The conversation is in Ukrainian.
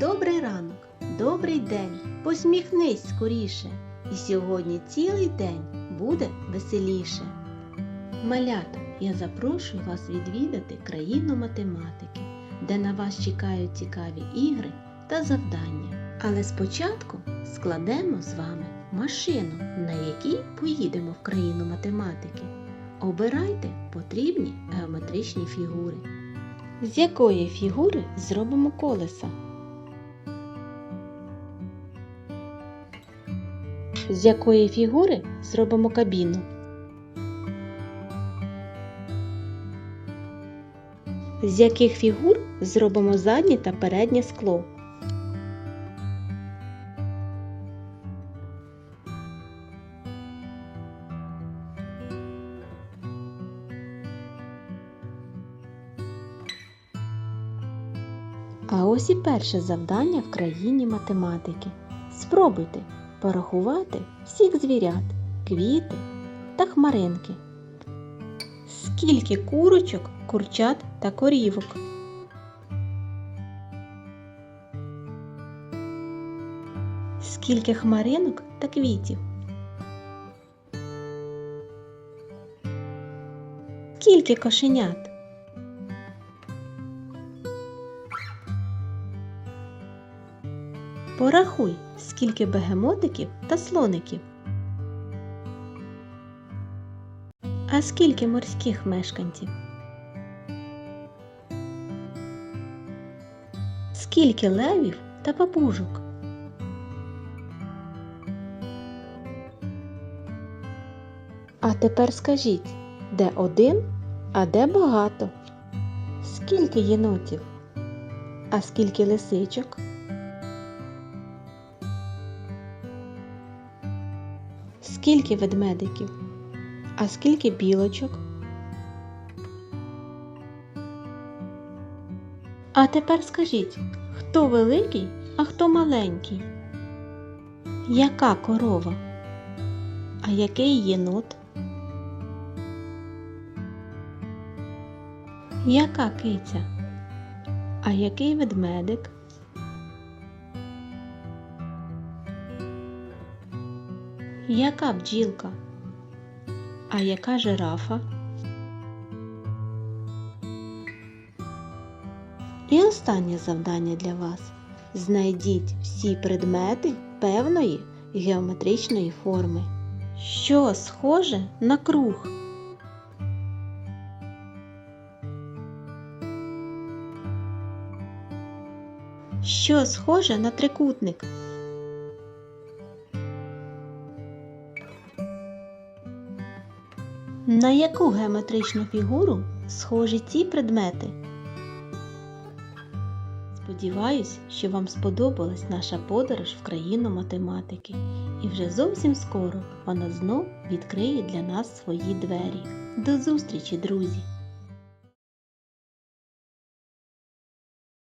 Добрий ранок, добрий день, посміхнись скоріше, і сьогодні цілий день буде веселіше. Малята, я запрошую вас відвідати країну математики, де на вас чекають цікаві ігри та завдання. Але спочатку складемо з вами машину, на якій поїдемо в країну математики. Обирайте потрібні геометричні фігури. З якої фігури зробимо колеса? З якої фігури зробимо кабіну? З яких фігур зробимо заднє та переднє скло? А ось і перше завдання в країні математики. Спробуйте порахувати всіх звірят, квіти та хмаринки. Скільки курочок, курчат та корівок? Скільки хмаринок та квітів? Скільки кошенят? Порахуй, скільки бегемотиків та слоників. А скільки морських мешканців? Скільки левів та папужок? А тепер скажіть, де один, а де багато? Скільки єнотів? А скільки лисичок? Скільки ведмедиків? А скільки білочок? А тепер скажіть, хто великий, а хто маленький? Яка корова? А який єнот? Яка киця? А який ведмедик? Яка бджілка? А яка жирафа? І останнє завдання для вас. Знайдіть всі предмети певної геометричної форми. Що схоже на круг? Що схоже на трикутник? На яку геометричну фігуру схожі ці предмети? Сподіваюсь, що вам сподобалась наша подорож в країну математики, і вже зовсім скоро вона знов відкриє для нас свої двері. До зустрічі, друзі!